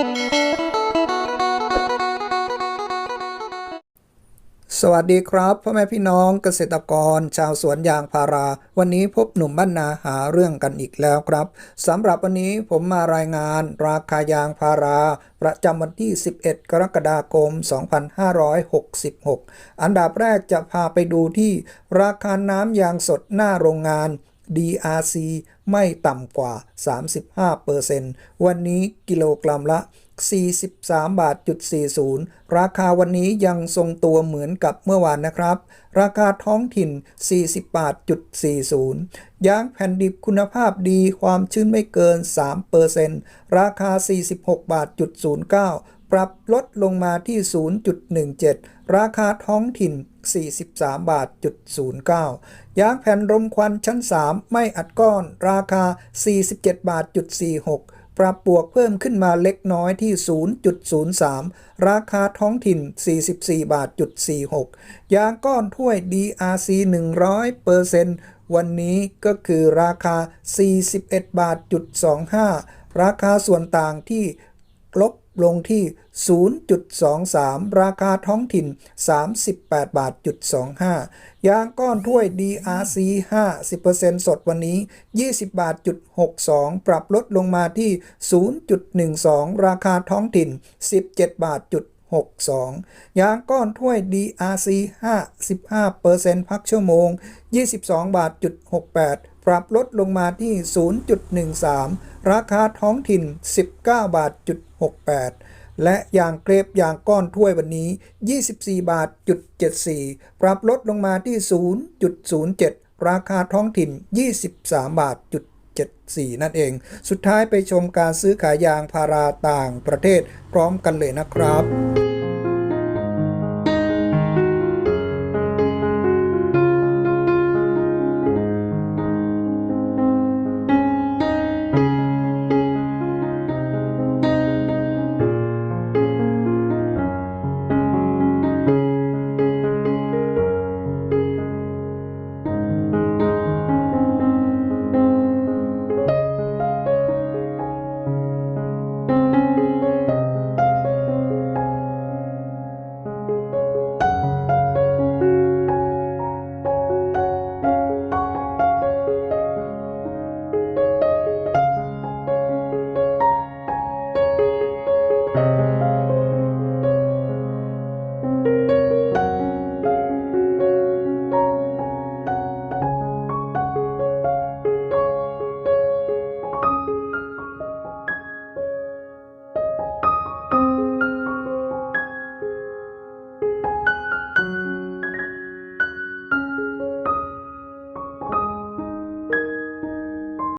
สวัสดีครับพ่อแม่พี่น้องเกษตรกร ชาวสวนยางพารา วันนี้พบหนุ่มบ้านนาหาเรื่องกันอีกแล้วครับสำหรับวันนี้ผมมารายงานราคายางพารา ประจำวันที่ 11 กรกฎาคม 2566 อันดับแรกจะพาไปดูที่ราคาน้ำยางสดหน้าโรงงาน DRC ไม่ต่ำกว่า 35%วันนี้กิโลกรัมละ 43 บาทจุด40 ราคาวันนี้ยังทรงตัวเหมือนกับเมื่อวานนะครับ ราคาท้องถิ่น 40 บาทจุด40 ยางแผ่นดิบคุณภาพดีความชื้นไม่เกิน 3%ราคา 46 บาทจุด09 ปรับลดลงมาที่ 0.17 ราคาท้องถิ่น 43 บาทจุด09 ยางแผ่นรมควันชั้น 3 ไม่อัดก้อน ราคา 47 บาทจุด46ปรับบวกเพิ่มขึ้นมาเล็กน้อยที่ 0.03 ราคาท้องถิ่น 44 บาทจุด46 ยางก้อนถ้วย DRC 100%วันนี้ก็คือราคา 41 บาทจุด25 ราคาส่วนต่างที่ลบ ลงที่ 0.23 ราคาท้องถิ่น 38 บาทจุด25 ยางก้อนถ้วย DRC 50%สดวันนี้ 20 บาทจุด62 ปรับลดลงมาที่ 0.12 ราคาท้องถิ่น 17 บาทจุด62 ยางก้อนถ้วย DRC 55%พักชั่วโมง 22 บาทจุด68 ปรับลดลงมาที่ 0.13 ราคาท้องถิ่น 19 บาทจุด 68 และยางเกรฟยางก้อนถ้วยวันนี้ 24 บาทจุด74 ปรับลดลงมาที่ 0.07 ราคาท้องถิ่น 23 บาทจุด74 นั่นเอง สุดท้ายไปชมการซื้อขายยางพาราต่างประเทศพร้อมกันเลยนะครับ